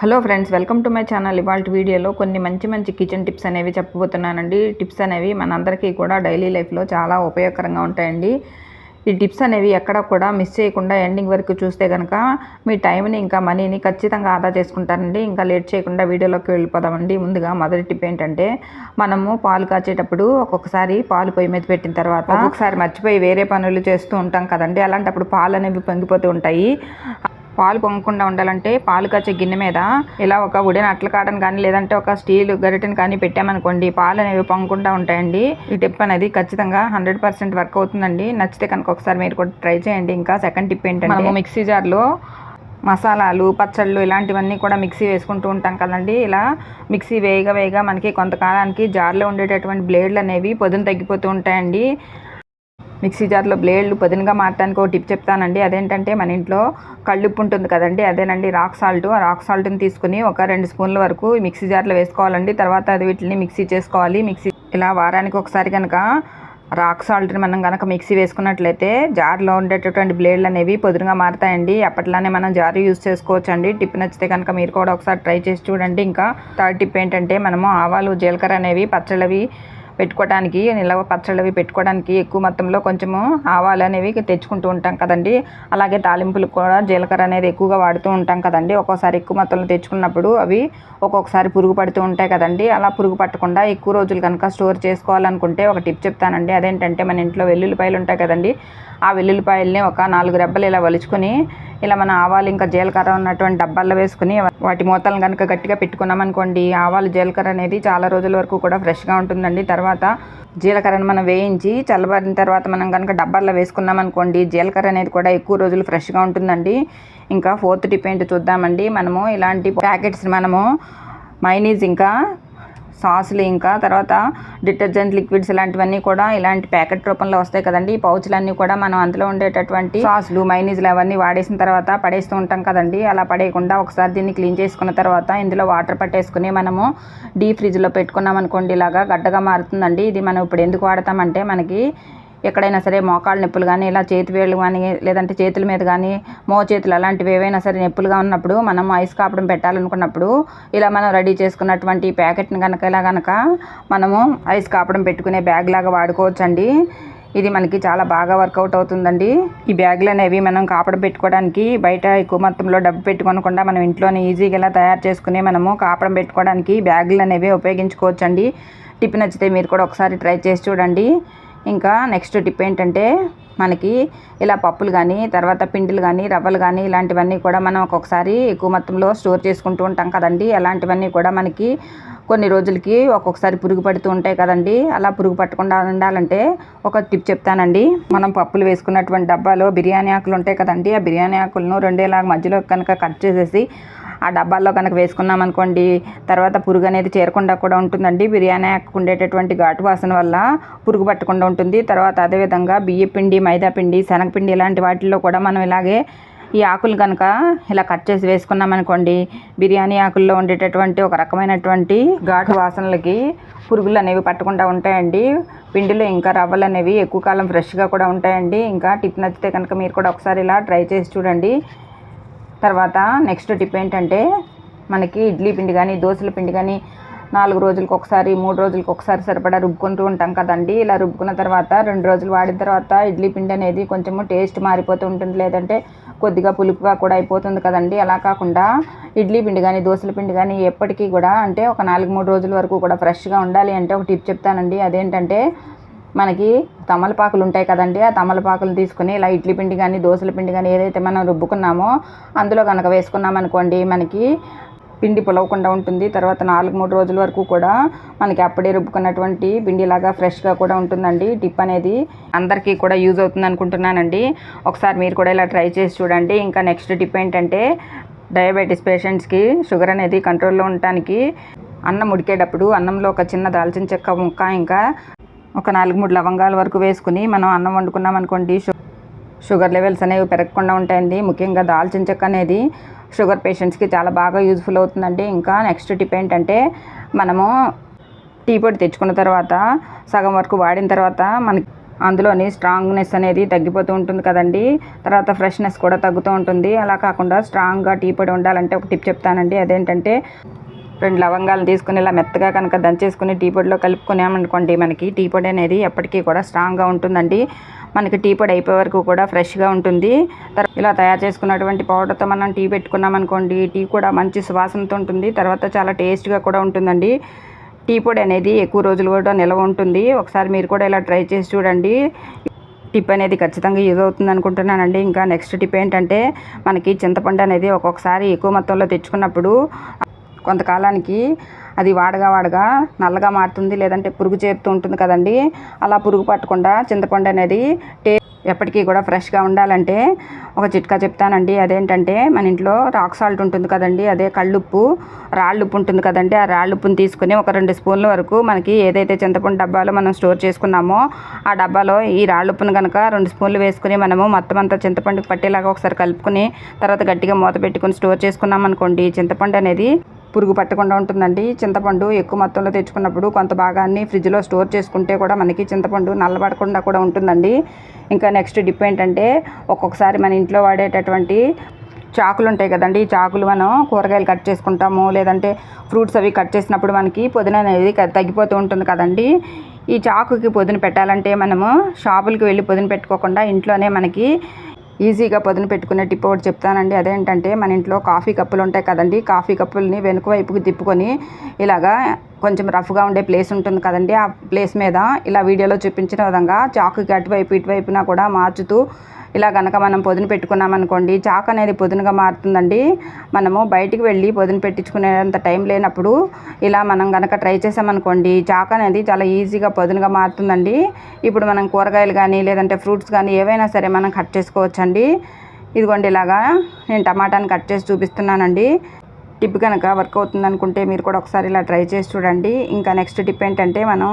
Hello friends welcome to my channel. ఇవాళ వీడియోలో కొన్ని మంచి మంచి కిచెన్ టిప్స్ అనేవి చెప్పబోతున్నానండి. టిప్స్ అనేవి మనందరికీ కూడా డైలీ లైఫ్లో చాలా ఉపయోగకరంగా ఉంటాయండి. ఈ టిప్స్ అనేవి ఎక్కడ కూడా మిస్ చేయకుండా ఎండింగ్ వరకు చూస్తే కనుక మీ టైంని ఇంకా మనీని ఖచ్చితంగా ఆదా చేసుకుంటారండి. ఇంకా లేట్ చేయకుండా వీడియోలోకి వెళ్ళిపోదామండి. ముందుగా మొదటి టిప్ ఏంటంటే మనము పాలు కాచేటప్పుడు ఒక్కొక్కసారి పాలు పొయ్యి మీద పెట్టిన తర్వాత ఒక్కొక్కసారి మర్చిపోయి వేరే పనులు చేస్తూ ఉంటాం కదండి. అలాంటప్పుడు పాలు అనేవి పొంగిపోతూ ఉంటాయి. పాలు పొంగకుండా ఉండాలంటే పాలు కాచే గిన్నె మీద ఇలా ఒక ఉడిన అట్ల కాడని కానీ లేదంటే ఒక స్టీల్ గరిటెని కానీ పెట్టామనుకోండి పాలు అనేవి పొంగకుండా ఉంటాయండి. ఈ టిప్ అనేది ఖచ్చితంగా హండ్రెడ్ పర్సెంట్ వర్క్ అవుతుందండి. నచ్చితే కనుక ఒకసారి మీరు కూడా ట్రై చేయండి. ఇంకా సెకండ్ టిప్ ఏంటంటే మనము మిక్సీ జార్లో మసాలాలు పచ్చళ్ళు ఇలాంటివన్నీ కూడా మిక్సీ వేసుకుంటూ ఉంటాం కదండి. ఇలా మిక్సీ వేయగా వేయగా మనకి కొంతకాలానికి జార్లో ఉండేటటువంటి బ్లేడ్లు అనేవి పొదును తగ్గిపోతూ ఉంటాయండి. మిక్సీ జార్లో బ్లేడ్లు పదునుగా మారటానికి ఒక టిప్ చెప్తానండి. అదేంటంటే మన ఇంట్లో కళ్ళుప్పు ఉంటుంది కదండి అదేనండి రాక్ సాల్ట్. ఆ రాక్ సాల్ట్ని తీసుకుని ఒక రెండు స్పూన్ల వరకు మిక్సీ జార్లో వేసుకోవాలండి. తర్వాత అది వీటిని మిక్సీ చేసుకోవాలి. మిక్సీ ఇలా వారానికి ఒకసారి కనుక రాక్ సాల్ట్ని మనం కనుక మిక్సీ వేసుకున్నట్లయితే జార్లో ఉండేటటువంటి బ్లేడ్లు అనేవి పొదురుగా మారుతాయండి. అప్పట్లానే మనం జారు యూజ్ చేసుకోవచ్చు అండి టిప్ నచ్చితే కనుక మీరు కూడా ఒకసారి ట్రై చేసి చూడండి. ఇంకా థర్డ్ టిప్ ఏంటంటే మనము ఆవాలు జీలకర్ర అనేవి పచ్చళ్ళవి పెట్టుకోవడానికి పచ్చడలు అవి పెట్టుకోవడానికి ఎక్కువ మొత్తంలో కొంచెము ఆవాలు అనేవి తెచ్చుకుంటూ ఉంటాం కదండి. అలాగే తాలింపులు కూడా జీలకర్ర అనేది ఎక్కువగా వాడుతూ ఉంటాం కదండి. ఒక్కోసారి ఎక్కువ మొత్తంలో తెచ్చుకున్నప్పుడు అవి ఒక్కొక్కసారి పురుగు పడుతూ ఉంటాయి కదండి. అలా పురుగు పట్టకుండా ఎక్కువ రోజులు కనుక స్టోర్ చేసుకోవాలనుకుంటే ఒక టిప్ చెప్తానండి. అదేంటంటే మన ఇంట్లో వెల్లుల్లిపాయలు ఉంటాయి కదండి. ఆ వెల్లుల్లిపాయల్ని ఒక నాలుగు రెబ్బలు ఇలా వలుచుకొని ఇలా మన ఆవాలు ఇంకా జీలకర్ర ఉన్నటువంటి డబ్బాల్లో వేసుకుని వాటి మూతలను కనుక గట్టిగా పెట్టుకున్నాం అనుకోండి ఆవాలు జీలకర్ర అనేది చాలా రోజుల వరకు కూడా ఫ్రెష్గా ఉంటుందండి. తర్వాత జీలకర్రను మనం వేయించి చల్లబడిన తర్వాత మనం కనుక డబ్బాల్లో వేసుకున్నాం అనుకోండి జీలకర్ర అనేది కూడా ఎక్కువ రోజులు ఫ్రెష్గా ఉంటుందండి. ఇంకా ఫోర్త్ టిప్ ఏంటో చూద్దామండి. మనము ఇలాంటి ప్యాకెట్స్ మనము మైనీస్ ఇంకా సాసులు ఇంకా తర్వాత డిటర్జెంట్ లిక్విడ్స్ ఇలాంటివన్నీ కూడా ఇలాంటి ప్యాకెట్ రూపంలో వస్తాయి కదండి. ఈ పౌచ్లన్నీ కూడా మనం అందులో ఉండేటటువంటి సాసులు మైనీస్లు అవన్నీ వాడేసిన తర్వాత పడేస్తూ ఉంటాం కదండి. అలా పడేయకుండా ఒకసారి దీన్ని క్లీన్ చేసుకున్న తర్వాత ఇందులో వాటర్ పట్టేసుకుని మనము డీ ఫ్రిడ్జ్లో పెట్టుకున్నాం అనుకోండి ఇలాగా గడ్డగా మారుతుందండి. ఇది మనం ఇప్పుడు ఎందుకు వాడతామంటే మనకి ఎక్కడైనా సరే మోకాళ్ళ నొప్పులు కానీ ఇలా చేతి వేళ్ళు కానీ లేదంటే చేతుల మీద కానీ మో చేతులు అలాంటివి ఏవైనా సరే నొప్పులుగా ఉన్నప్పుడు మనం ఐస్ కాపడం పెట్టాలనుకున్నప్పుడు ఇలా మనం రెడీ చేసుకున్నటువంటి ప్యాకెట్ని కనుక ఇలా కనుక మనము ఐస్ కాపడం పెట్టుకునే బ్యాగ్ లాగా వాడుకోవచ్చండి. ఇది మనకి చాలా బాగా వర్కౌట్ అవుతుందండి. ఈ బ్యాగులు అనేవి మనం కాపడం పెట్టుకోవడానికి బయట ఎక్కువ మొత్తంలో డబ్బు పెట్టుకోనకుండా మనం ఇంట్లోనే ఈజీగా ఇలా తయారు చేసుకుని మనము కాపడం పెట్టుకోవడానికి బ్యాగులు అనేవి ఉపయోగించుకోవచ్చండి. టిప్ నచ్చితే మీరు కూడా ఒకసారి ట్రై చేసి చూడండి. ఇంకా నెక్స్ట్ టిప్ ఏంటంటే మనకి ఇలా పప్పులు కానీ తర్వాత పిండిలు కానీ రవ్వలు కానీ ఇలాంటివన్నీ కూడా మనం ఒక్కొక్కసారి ఎక్కువ మొత్తంలో స్టోర్ చేసుకుంటూ ఉంటాం కదండి. అలాంటివన్నీ కూడా మనకి కొన్ని రోజులకి ఒక్కొక్కసారి పురుగు పడుతూ ఉంటాయి కదండి. అలా పురుగు పట్టకుండా ఉండాలంటే ఒక టిప్ చెప్తానండి. మనం పప్పులు వేసుకున్నటువంటి డబ్బాలో బిర్యానీ ఆకులు ఉంటాయి కదండి. ఆ బిర్యానీ ఆకులను రెండేలాగా మధ్యలో కనుక కట్ చేసేసి ఆ డబ్బాల్లో కనుక వేసుకున్నాం అనుకోండి తర్వాత పురుగు అనేది చేరకుండా కూడా ఉంటుందండి. బిర్యానీ ఆకు ఉండేటటువంటి ఘాటు వాసన వల్ల పురుగు పట్టకుండా ఉంటుంది. తర్వాత అదేవిధంగా బియ్య పిండి మైదా పిండి శనగపిండి ఇలాంటి వాటిల్లో కూడా మనం ఇలాగే ఈ ఆకులు కనుక ఇలా కట్ చేసి వేసుకున్నామనుకోండి బిర్యానీ ఆకుల్లో ఉండేటటువంటి ఒక రకమైనటువంటి ఘాటు వాసనలకి పురుగులు అనేవి పట్టకుండా ఉంటాయండి. పిండిలో ఇంకా రవ్వలు అనేవి ఎక్కువ కాలం ఫ్రెష్గా కూడా ఉంటాయండి. ఇంకా టిప్ నచ్చితే కనుక మీరు కూడా ఒకసారి ఇలా ట్రై చేసి చూడండి. తర్వాత నెక్స్ట్ టిప్ ఏంటంటే మనకి ఇడ్లీ పిండి కానీ దోశల పిండి కానీ నాలుగు రోజులకు ఒకసారి మూడు రోజులకు ఒకసారి సరిపడా రుబ్బుకుంటూ ఉంటాం కదండి. ఇలా రుబ్బుకున్న తర్వాత రెండు రోజులు వాడిన తర్వాత ఇడ్లీ పిండి అనేది కొంచెము టేస్ట్ మారిపోతూ ఉంటుంది. లేదంటే కొద్దిగా పులుపుగా కూడా అయిపోతుంది కదండి. అలా కాకుండా ఇడ్లీ పిండి కానీ దోశల పిండి కానీ ఎప్పటికీ కూడా అంటే ఒక నాలుగు మూడు రోజుల వరకు కూడా ఫ్రెష్గా ఉండాలి అంటే ఒక టిప్ చెప్తానండి. అదేంటంటే మనకి తమలపాకులు ఉంటాయి కదండి ఆ తమలపాకులు తీసుకుని ఇలా ఇడ్లీ పిండి కానీ దోశల పిండి కానీ ఏదైతే మనం రుబ్బుకున్నామో అందులో కనుక వేసుకున్నాం అనుకోండి మనకి పిండి పులవకుండా ఉంటుంది. తర్వాత నాలుగు మూడు రోజుల వరకు కూడా మనకి అప్పుడే రుబ్బుకున్నటువంటి పిండిలాగా ఫ్రెష్గా కూడా ఉంటుందండి. టిప్ అనేది అందరికీ కూడా యూజ్ అవుతుంది అనుకుంటున్నానండి. ఒకసారి మీరు కూడా ఇలా ట్రై చేసి చూడండి. ఇంకా నెక్స్ట్ టిప్ ఏంటంటే డయాబెటీస్ పేషెంట్స్కి షుగర్ అనేది కంట్రోల్లో ఉండటానికి అన్నం ఉడికేటప్పుడు అన్నంలో ఒక చిన్న దాల్చిన చెక్క ముక్క ఇంకా ఒక నాలుగు మూడు లవంగాల వరకు వేసుకుని మనం అన్నం వండుకున్నాం అనుకోండి షుగర్ లెవెల్స్ అనేవి పెరగకుండా ఉంటాయండి. ముఖ్యంగా దాల్చిన చెక్క అనేది షుగర్ పేషెంట్స్కి చాలా బాగా యూజ్ఫుల్ అవుతుందండి. ఇంకా నెక్స్ట్ టిప్ ఏంటంటే మనము టీ పొడి తెచ్చుకున్న తర్వాత సగం వరకు వాడిన తర్వాత మనకి అందులోని స్ట్రాంగ్నెస్ అనేది తగ్గిపోతూ ఉంటుంది కదండి. తర్వాత ఫ్రెష్నెస్ కూడా తగ్గుతూ ఉంటుంది. అలా కాకుండా స్ట్రాంగ్గా టీ పొడి ఉండాలంటే ఒక టిప్ చెప్తానండి. అదేంటంటే రెండు లవంగాలు తీసుకుని ఇలా మెత్తగా కనుక దంచేసుకుని టీ పొడిలో కలుపుకున్నామనుకోండి మనకి టీ పొడి అనేది ఎప్పటికీ కూడా స్ట్రాంగ్గా ఉంటుందండి. మనకి టీ పొడి అయిపోయే వరకు కూడా ఫ్రెష్గా ఉంటుంది. ఇలా తయారు చేసుకున్నటువంటి పౌడర్తో మనం టీ పెట్టుకున్నామనుకోండి టీ కూడా మంచి సువాసనతో ఉంటుంది. తర్వాత చాలా టేస్ట్గా కూడా ఉంటుందండి. టీ పొడి అనేది ఎక్కువ రోజులు కూడా నిల్వ ఉంటుంది. ఒకసారి మీరు కూడా ఇలా ట్రై చేసి చూడండి. టిప్ అనేది ఖచ్చితంగా యూజ్ అవుతుంది అనుకుంటున్నానండి. ఇంకా నెక్స్ట్ టిప్ ఏంటంటే మనకి చింతపండు అనేది ఒక్కొక్కసారి ఎక్కువ మొత్తంలో తెచ్చుకున్నప్పుడు కొంతకాలానికి అది వాడగా వాడగా నల్లగా మారుతుంది లేదంటే పురుగు చేరుతూ ఉంటుంది కదండి. అలా పురుగు పట్టకుండా చింతపండు అనేది టే ఎప్పటికీ కూడా ఫ్రెష్గా ఉండాలంటే ఒక చిట్కా చెప్తానండి. అదేంటంటే మన ఇంట్లో రాక్ సాల్ట్ ఉంటుంది కదండి అదే కళ్ళుప్పు రాళ్ళుప్పు ఉంటుంది కదండి. ఆ రాళ్ళుప్పుని తీసుకుని ఒక రెండు స్పూన్ల వరకు మనకి ఏదైతే చింతపండు డబ్బాలో మనం స్టోర్ చేసుకున్నామో ఆ డబ్బాలో ఈ రాళ్ళుప్పును కనుక రెండు స్పూన్లు వేసుకుని మనము మొత్తం అంతా చింతపండుకి పట్టేలాగా ఒకసారి కలుపుకుని తర్వాత గట్టిగా మూత పెట్టుకుని స్టోర్ చేసుకున్నాం అనుకోండి చింతపండు అనేది పురుగు పట్టకుండా ఉంటుందండి. చింతపండు ఎక్కువ మొత్తంలో తెచ్చుకున్నప్పుడు కొంత భాగాన్ని ఫ్రిడ్జ్లో స్టోర్ చేసుకుంటే కూడా మనకి చింతపండు నల్లబడకుండా కూడా ఉంటుందండి. ఇంకా నెక్స్ట్ డిప్ ఏంటంటే ఒక్కొక్కసారి మన ఇంట్లో వాడేటటువంటి చాకులు ఉంటాయి కదండి. ఈ చాకులు మనం కూరగాయలు కట్ చేసుకుంటాము. లేదంటే ఫ్రూట్స్ అవి కట్ చేసినప్పుడు మనకి పొదిన అనేది తగ్గిపోతూ ఉంటుంది కదండి. ఈ చాకుకి పొదిన పెట్టాలంటే మనము షాపులకి వెళ్ళి పొదిన పెట్టుకోకుండా ఇంట్లోనే మనకి ఈజీగా పదును పెట్టుకునే టిప్ ఒకటి చెప్తానండి. అదేంటంటే మన ఇంట్లో కాఫీ కప్పులు ఉంటాయి కదండి. కాఫీ కప్పుల్ని వెనుక వైపుకి తిప్పుకొని ఇలాగా కొంచెం రఫ్గా ఉండే ప్లేస్ ఉంటుంది కదండి. ఆ ప్లేస్ మీద ఇలా వీడియోలో చూపించిన విధంగా చాకుకి అటువైపు ఇటువైపున కూడా మార్చుతూ ఇలా కనుక మనం పొదును పెట్టుకున్నాం అనుకోండి అనేది పొదునుగా మారుతుందండి. మనము బయటికి వెళ్ళి పొదును పెట్టించుకునేంత టైం లేనప్పుడు ఇలా మనం కనుక ట్రై చేసామనుకోండి చాక్ అనేది చాలా ఈజీగా పొదునుగా మారుతుందండి. ఇప్పుడు మనం కూరగాయలు కానీ లేదంటే ఫ్రూట్స్ కానీ ఏవైనా సరే మనం కట్ చేసుకోవచ్చండి. ఇదిగోండి ఇలాగా నేను టమాటాని కట్ చేసి చూపిస్తున్నానండి. టిప్ కనుక వర్క్ అవుతుంది అనుకుంటే మీరు కూడా ఒకసారి ఇలా ట్రై చేసి చూడండి. ఇంకా నెక్స్ట్ టిప్ ఏంటంటే మనం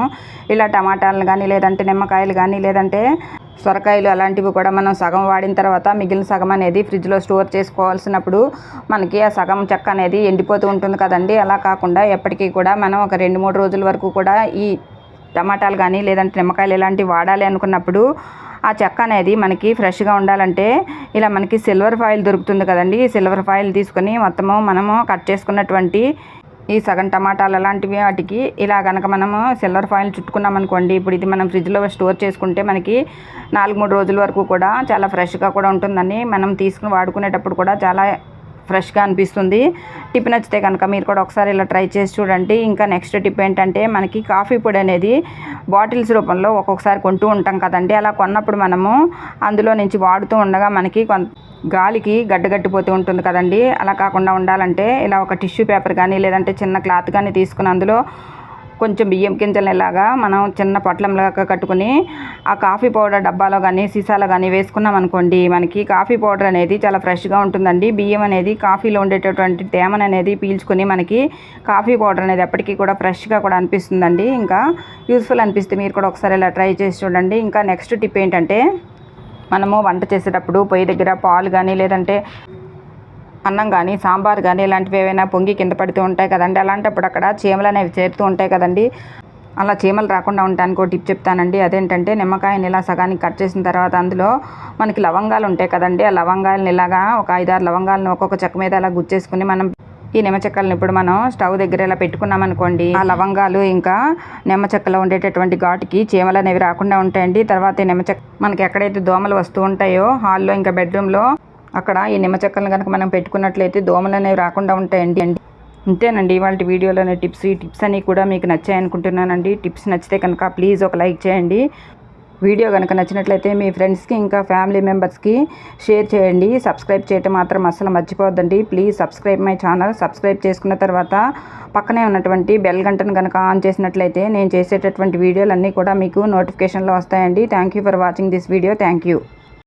ఇలా టమాటాలు కానీ లేదంటే నిమ్మకాయలు కానీ లేదంటే సొరకాయలు అలాంటివి కూడా మనం సగం వాడిన తర్వాత మిగిలిన సగం అనేది ఫ్రిడ్జ్లో స్టోర్ చేసుకోవాల్సినప్పుడు మనకి ఆ సగం చెక్క అనేది ఎండిపోతూ ఉంటుంది కదండి. అలా కాకుండా ఎప్పటికీ కూడా మనం ఒక రెండు మూడు రోజుల వరకు కూడా ఈ టమాటాలు కానీ లేదంటే నిమ్మకాయలు ఇలాంటివి వాడాలి అనుకున్నప్పుడు ఆ చెక్క అనేది మనకి ఫ్రెష్గా ఉండాలంటే ఇలా మనకి సిల్వర్ ఫాయిల్ దొరుకుతుంది కదండి. సిల్వర్ ఫాయిల్ తీసుకొని మొత్తము మనము కట్ చేసుకున్నటువంటి ఈ సగం టమాటాలు అలాంటివి వాటికి ఇలా కనుక మనము సిల్వర్ ఫాయిల్ చుట్టుకున్నాం అనుకోండి ఇప్పుడు ఇది మనం ఫ్రిడ్జ్లో స్టోర్ చేసుకుంటే మనకి నాలుగు మూడు రోజుల వరకు కూడా చాలా ఫ్రెష్గా కూడా ఉంటుందని మనం తీసుకుని వాడుకునేటప్పుడు కూడా చాలా ఫ్రెష్గా అనిపిస్తుంది. టిప్ నచ్చితే కనుక మీరు కూడా ఒకసారి ఇలా ట్రై చేసి చూడండి. ఇంకా నెక్స్ట్ టిప్ ఏంటంటే మనకి కాఫీ పొడి అనేది బాటిల్స్ రూపంలో ఒక్కొక్కసారి కొంటూ ఉంటాం కదండి. అలా కొన్నప్పుడు మనము అందులో నుంచి వాడుతూ ఉండగా మనకి కొంత గాలికి గడ్డగట్టిపోతూ ఉంటుంది కదండి. అలా కాకుండా ఉండాలంటే ఇలా ఒక టిష్యూ పేపర్ కానీ లేదంటే చిన్న క్లాత్ కానీ తీసుకుని అందులో కొంచెం బియ్యం గింజలనేలాగా మనం చిన్న పొట్లంలాగా కట్టుకుని ఆ కాఫీ పౌడర్ డబ్బాలో కానీ సీసాలో కానీ వేసుకున్నాం అనుకోండి మనకి కాఫీ పౌడర్ అనేది చాలా ఫ్రెష్గా ఉంటుందండి. బియ్యం అనేది కాఫీలో ఉండేటటువంటి తేమను అనేది పీల్చుకొని మనకి కాఫీ పౌడర్ అనేది ఎప్పటికీ కూడా ఫ్రెష్గా కూడా అనిపిస్తుందండి. ఇంకా యూస్ఫుల్ అనిపిస్తే మీరు కూడా ఒకసారి ఇలా ట్రై చేసి చూడండి. ఇంకా నెక్స్ట్ టిప్ ఏంటంటే మనము వంట చేసేటప్పుడు పొయ్యి దగ్గర పాలు కానీ లేదంటే అన్నం కానీ సాంబార్ కానీ ఇలాంటివి ఏవైనా పొంగి కింద పడుతూ ఉంటాయి కదండి. అలాంటప్పుడు అక్కడ చీమలు అనేవి చేరుతూ ఉంటాయి కదండి. అలా చీమలు రాకుండా ఉండటానికి ఒక టిప్ చెప్తానండి. అదేంటంటే నిమ్మకాయని ఇలా సగానికి కట్ చేసిన తర్వాత అందులో మనకి లవంగాలు ఉంటాయి కదండి. ఆ లవంగాలను ఇలాగా ఒక ఐదారు లవంగాలను ఒక్కొక్క చెక్క మీద అలా గుచ్చేసుకుని మనం ఈ నిమ్మ చెక్కలను ఇప్పుడు మనం స్టవ్ దగ్గర ఇలా పెట్టుకున్నాం అనుకోండి. ఆ లవంగాలు ఇంకా నిమ్మ చెక్కలో ఉండేటటువంటి ఘాటుకి చీమలు అనేవి రాకుండా ఉంటాయండి. తర్వాత ఈ నిమ్మ చెక్క మనకి ఎక్కడైతే దోమలు వస్తూ ఉంటాయో హాల్లో ఇంకా బెడ్రూమ్లో అక్కడ ఈ నిమ్మ చెక్కలను కనుక మనం పెట్టుకున్నట్లయితే దోమలు అనేవి రాకుండా ఉంటాయండి. అండి అంతేనండి ఇవాళ వీడియోలోని టిప్స్ ఈ టిప్స్ అన్నీ కూడా మీకు నచ్చాయి అనుకుంటున్నానండి. టిప్స్ నచ్చితే కనుక ప్లీజ్ ఒక లైక్ చేయండి. వీడియో కనుక నచ్చినట్లయితే మీ ఫ్రెండ్స్కి ఇంకా ఫ్యామిలీ మెంబర్స్కి షేర్ చేయండి. సబ్స్క్రైబ్ చేయటం మాత్రం అసలు మర్చిపోవద్దండి. Please subscribe my channel. Subscribe చేసుకున్న తర్వాత పక్కనే ఉన్నటువంటి బెల్ గంటను కనుక ఆన్ చేసినట్లయితే నేను చేసేటటువంటి వీడియోలు అన్నీ కూడా మీకు నోటిఫికేషన్లో వస్తాయండి. Thank you for watching this video. Thank you